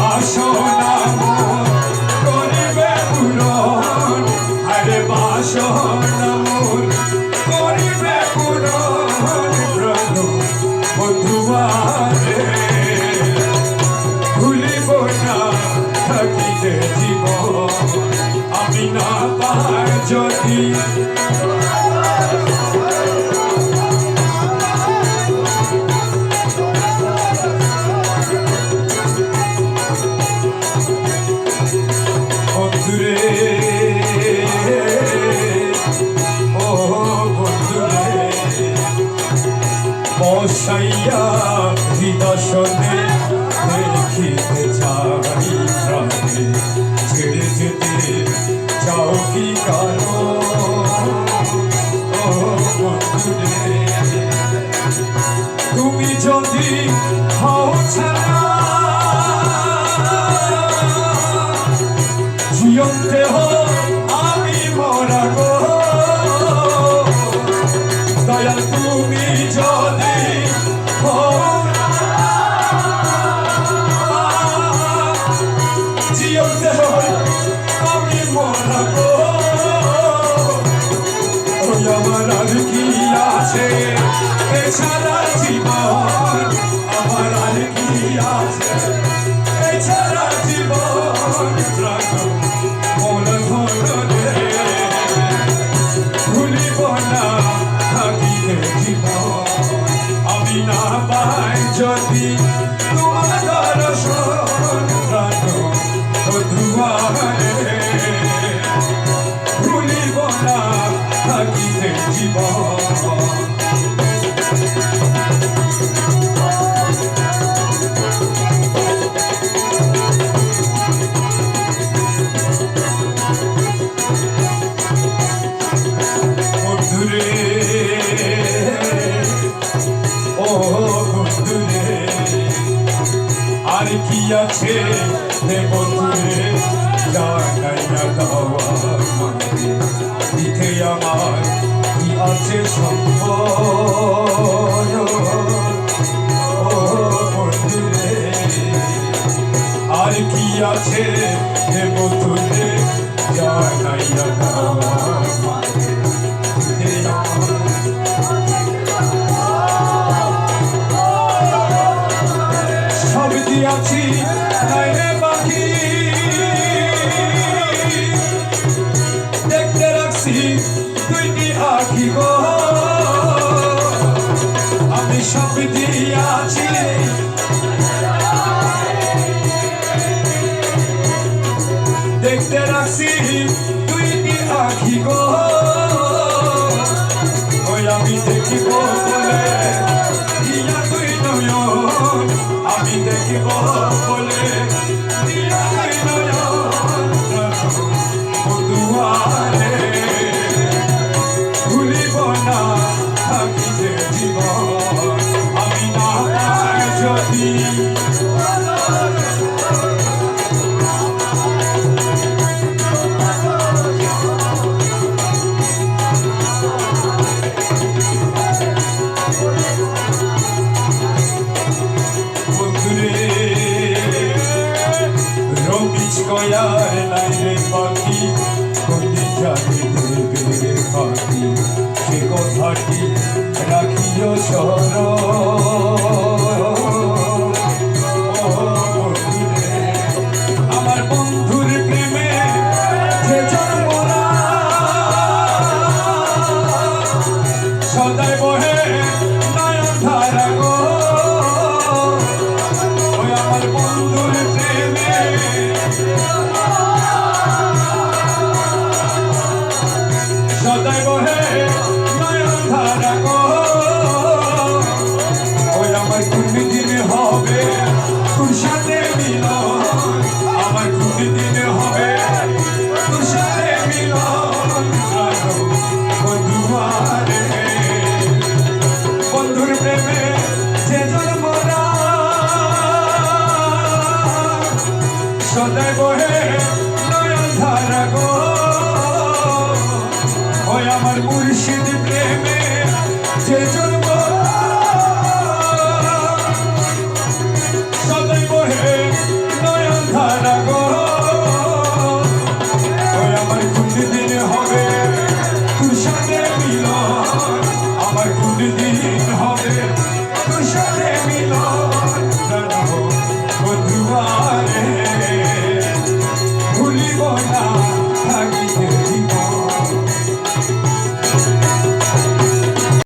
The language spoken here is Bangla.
বাসনা করিবে পূরণ আরে বাসনা করিবে পূরণ প্রাণ বন্ধুয়ারে ভুলিব না থাকিতে জীবন আমি না পাই যদি বসাইয়া হৃদশনে দেখিতে চাই প্রাণে। ছেড়ে যেতে যাও কি তুমি যদি হও জিয়ন্তে হো আমি মরা গো। দয়াল তুমি আমার কি আছে? এছাড়া জীবন আমার কি আছে? এছাড়া জীবন আছে হে বন্ধুরে জানাইয়া দাওয়া মনে দিতে আমার কি আছে সম্পদ? ও বন্ধুরে আর কি আছে হে বন্ধুরে জানাইয়া দাওয়া দিতে সব দিয়াছিলে দেখতে রাখছি তুই আখি গো। ওই আমি দেখিব বলে, দিয়া তুই নয়ন। আমি দেখিব বলে, দিয়া তুই নয়ন। দুয়ারে ভুলিব না। Thank. go.